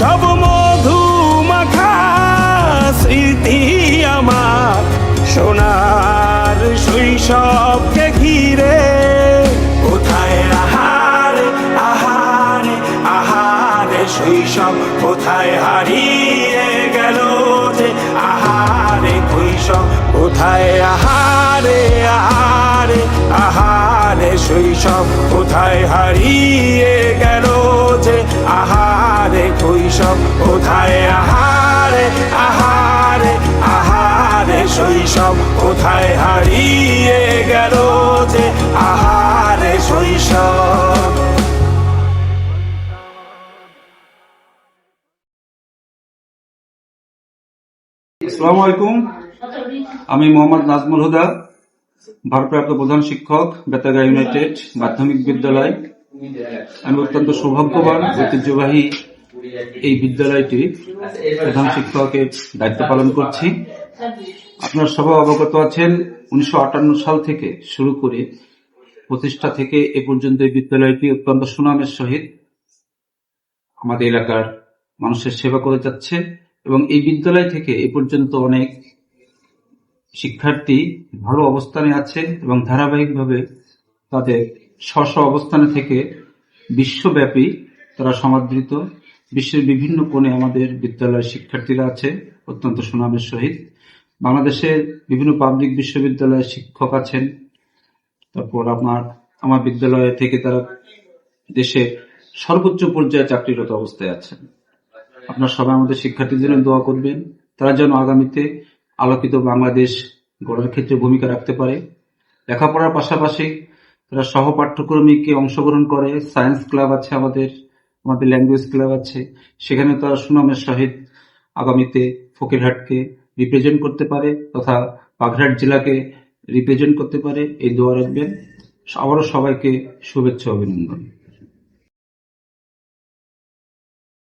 সব মধু মাখা স্মৃতি আমার। সোনার শৈশবকে ঘিরে কোথায় আহারে আহারে আহারে শৈশব কোথায় হারিয়ে গেল যে আহারে কৈশব কোথায় আহারে আহারে আহারে শৈশব কোথায় হারিয়ে গেল যে আহারে। কৈশব কোথায়? আহারে আহারে আহারে শৈশব কোথায় হারিয়ে গেল যে? আহারে শৈশব আসসালামু আলাইকুম। আমি মোহাম্মদ নাজমুল হুদা, ভারপ্রাপ্ত প্রধান শিক্ষক, বেতাগা ইউনাইটেড মাধ্যমিক বিদ্যালয়। আমি অত্যন্ত সৌভাগ্যবান, ঐতিহ্যবাহী এই বিদ্যালয়টি প্রধান শিক্ষকের দায়িত্ব পালন করছি। আপনার সবাই অবগত আছেন, উনিশশো আটান্ন সাল থেকে শুরু করে প্রতিষ্ঠা থেকে এ পর্যন্ত এই বিদ্যালয়টি অত্যন্ত সুনামের সহিত আমাদের এলাকার মানুষের সেবা করে যাচ্ছে এবং এই বিদ্যালয় থেকে এ পর্যন্ত অনেক শিক্ষার্থী ভালো অবস্থানে আছে এবং ধারাবাহিকভাবে তাদের স্ব অবস্থানে থেকে বিশ্বব্যাপী তারা সমাদৃত। বিশ্বের বিভিন্ন কোণে আমাদের বিদ্যালয়ের শিক্ষার্থীরা আছে, অত্যন্ত সুনামের সহিত। বাংলাদেশের বিভিন্ন পাবলিক বিশ্ববিদ্যালয়ের শিক্ষক আছেন। তারপর আপনার আমার বিদ্যালয় থেকে তারা দেশের সর্বোচ্চ পর্যায়ে চাকরিরত অবস্থায় আছেন। আপনার সবাই আমাদের শিক্ষার্থীদের জন্য দোয়া করবেন। তারা যেন আগামীতে আলোকিত বাংলাদেশ গড়ার ক্ষেত্রে ভূমিকা রাখতে পারে। লেখাপড়ার পাশাপাশি তারা সহ পাঠ্যক্রমিকে অংশগ্রহণ করে। সায়েন্স ক্লাব আছে আমাদের। আমাদের ল্যাঙ্গুয়েজ ক্লাব আছে। সেখানে তারা সুনামের সহিত আগামীতে ফকিরহাটকে রিপ্রেজেন্ট করতে পারে তথা বাঘরাট জেলাকে রিপ্রেজেন্ট করতে পারে। এই দোয়া রাখবেন। আবারও সবাইকে শুভেচ্ছা, অভিনন্দন।